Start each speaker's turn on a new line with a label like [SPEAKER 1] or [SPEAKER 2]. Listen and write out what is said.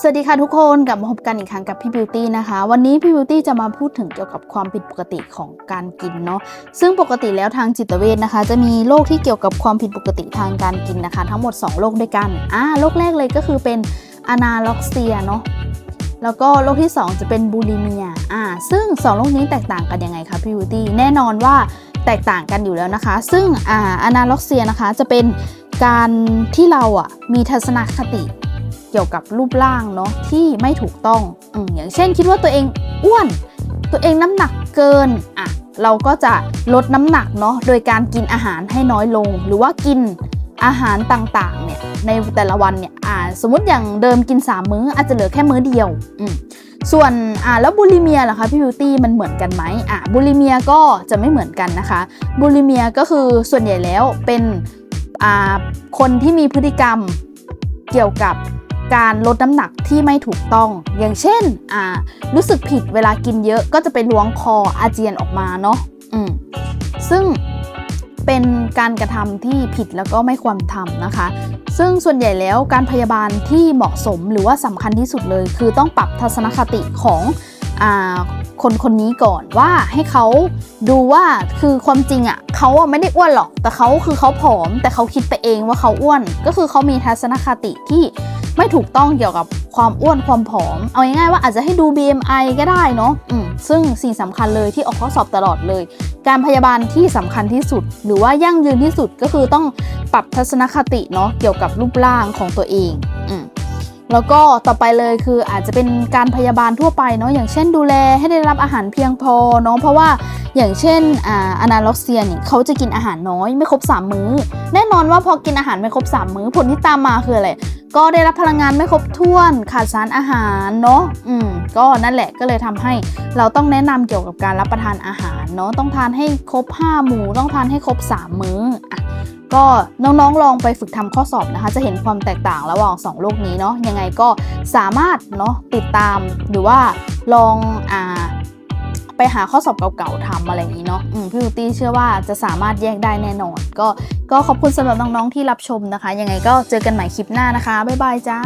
[SPEAKER 1] สวัสดีค่ะทุกคนกลับมาพบกันอีกครั้งกับพี่บิวตี้นะคะ วันนี้พี่บิวตี้จะมาพูดถึงเกี่ยวกับความผิดปกติของการกินเนาะซึ่งปกติแล้วทางจิตเวชนะคะ จะมีโรคที่เกี่ยวกับความผิดปกติทางการกินนะคะ ทั้งหมด 2 โรคด้วยกันอ่าโรคแรกเลยก็คือเป็นอนาล็อกเซียเนาะแล้วก็โรคที่ 2 จะเป็นบูลิเมียอ่าซึ่ง 2 โรคนี้แตกต่างกันยังไงคะพี่บิวตี้แน่นอนว่าแตกต่างกันอยู่แล้วนะคะ ซึ่งอ่าอนาล็อกเซียนะคะจะเป็นการที่เราอะมีทัศนคติ เกี่ยวกับรูปร่างเนาะที่ไม่ถูกต้องออย่างเช่นคิดว่าตัวเองอ้วน ตัวเองน้ำหนักเกินอะเราก็จะลดน้ำหนักเนาะโดยการกินอาหารให้น้อยลง หรือว่ากินอาหารต่างๆเนี่ยในแต่ละวันเนี่ยอ่าสมมติอย่างเดิมกิน 3 มื้ออาจจะเหลือแค่มื้อเดียวอืมส่วนอ่าแล้วบูลิเมียล่ะคะพี่บิวตี้มันเหมือนกันไหมอะบูลิเมียก็จะไม่เหมือนกันนะคะบูลิเมียก็คือส่วนใหญ่แล้วเป็นอ่าคนที่มีพฤติกรรมเกี่ยวกับ การลดน้ำหนักที่ไม่ถูกต้อง อย่างเช่นอ่ารู้สึกผิดเวลากินเยอะก็จะไปล้วงคออาเจียนออกมาเนาะอืมซึ่งเป็นการกระทำที่ผิดแล้วก็ไม่ควรทำนะคะ ซึ่งส่วนใหญ่แล้วการพยาบาลที่เหมาะสมหรือว่าสำคัญที่สุดเลย คือต้องปรับทัศนคติของอคนคนนี้ก่อนว่าให้เขาดูว่าคือความจริงอะ่ะเขาอะไม่ได้อ้วนหรอก แต่เขาคือเขาผอม แต่เขาคิดไปเองว่าเขาอ้วน ก็คือเขามีทัศนคติที่ ไม่ถูกต้องเกี่ยวกับความอ้วนความผอม เอาง่ายๆว่าอาจจะให้ดู BMI ก็ได้เนาะอืมซึ่งสิ่งสำคัญเลยที่ออกข้อสอบตลอดเลย การพยาบาลที่สำคัญที่สุด หรือว่ายั่งยืนที่สุดก็คือต้องปรับทัศนคติเนาะเกี่ยวกับรูปร่างของตัวเองอืมแล้วก็ต่อไปเลยคืออาจจะเป็นการพยาบาลทั่วไปเนาะอย่างเช่นดูแลให้ได้รับอาหารเพียงพอเนาะเพราะว่าอย่างเช่นอ่าอนาล็อกเซียเนี่ยเขาจะกินอาหารน้อยไม่ครบ 3 มื้อ แน่นอนว่าพอกินอาหารไม่ครบ 3 มื้อผลที่ตามมาคืออะไร ก็ได้รับพลังงานไม่ครบถ้วน ขาดสารอาหารเนาะอืมก็นั่นแหละก็เลยทำให้เราต้องแนะนำเกี่ยวกับการรับประทานอาหารเนาะต้องทานให้ครบ 5 หมู่ต้องทานให้ครบ 3 มื้ออะก็น้องๆลองไปฝึกทำข้อสอบนะคะ จะเห็นความแตกต่างระหว่าง 2 โลกนี้เนาะยังไงก็สามารถเนาะติดตามหรือว่าลองอ่า ไปหาข้อสอบเก่าๆทำอะไรอย่างนี้เนาะพี่บิวตี้เชื่อว่าจะสามารถแยกได้แน่นอน ก็ก็ขอบคุณสำหรับน้องๆที่รับชมนะคะ ยังไงก็เจอกันใหม่คลิปหน้านะคะบ๊ายบายจ้า